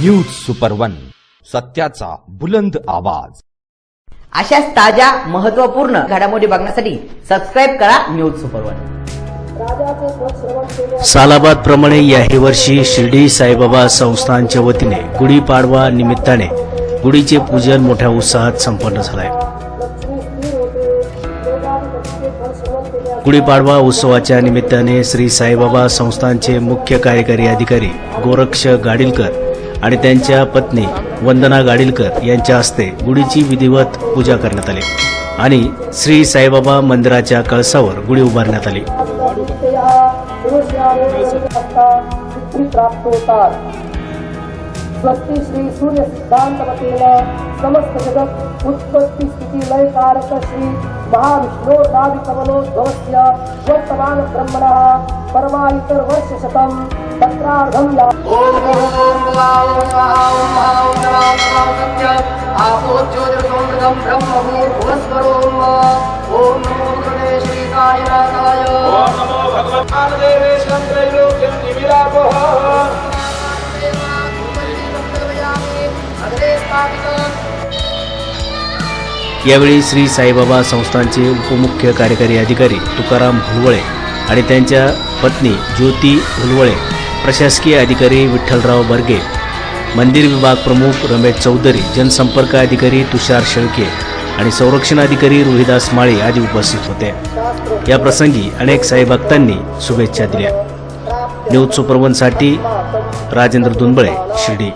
News super one सत्याचा बुलंद आवाज. अशाच ताज्या महत्त्वपूर्ण घडामोडी बघण्यासाठी सबस्क्राईब करा न्यूज सुपर वन सालाबाद प्रमाणे याही वर्षी शिर्डी साईबाबा संस्थानच्या वतीने गुढीपाडवा निमित्ताने गुढीचे पूजन मोठ्या उत्साहात संपन्न झालंय. गुढीपाडवा उत्सवाच्या निमित्ताने श्री साईबाबा संस्थानचे मुख्य कार्यकारी अधिकारी गोरक्ष गाडीलकर आणि त्यांच्या पत्नी वंदना गाडीलकर यांच्या हस्ते गुढीची विधिवत पूजा करण्यात आली आणि श्री साईबाबा मंदिराच्या कळसावर गुढी उभारण्यात आली स्वस्ती श्री सूर्य सिद्धांत वतीनं समस्त जगत उत्पत्ती स्थिती लय कारक श्री महाविष्णो नाविकमनो ध्वस्य वर्तमान ब्रह्मणः परमा इतर वर्ष शतम तत्रार्धम या ओम नमो भगवते श्रीकाय नाथाय यावेळी श्री साईबाबा संस्थानचे उपमुख्य कार्यकारी अधिकारी तुकाराम भुलवळे आणि त्यांच्या पत्नी ज्योती हुलवळे प्रशासकीय अधिकारी विठ्ठलराव बर्गे मंदिर विभाग प्रमुख रमेश चौधरी जनसंपर्क अधिकारी तुषार शेळके आणि संरक्षण अधिकारी रोहिदास माळे आदी उपस्थित होते. या प्रसंगी अनेक साई भक्तांनी शुभेच्छा दिल्या. न्यूज सुपरवनसाठी राजेंद्र दुनबळे शिर्डी.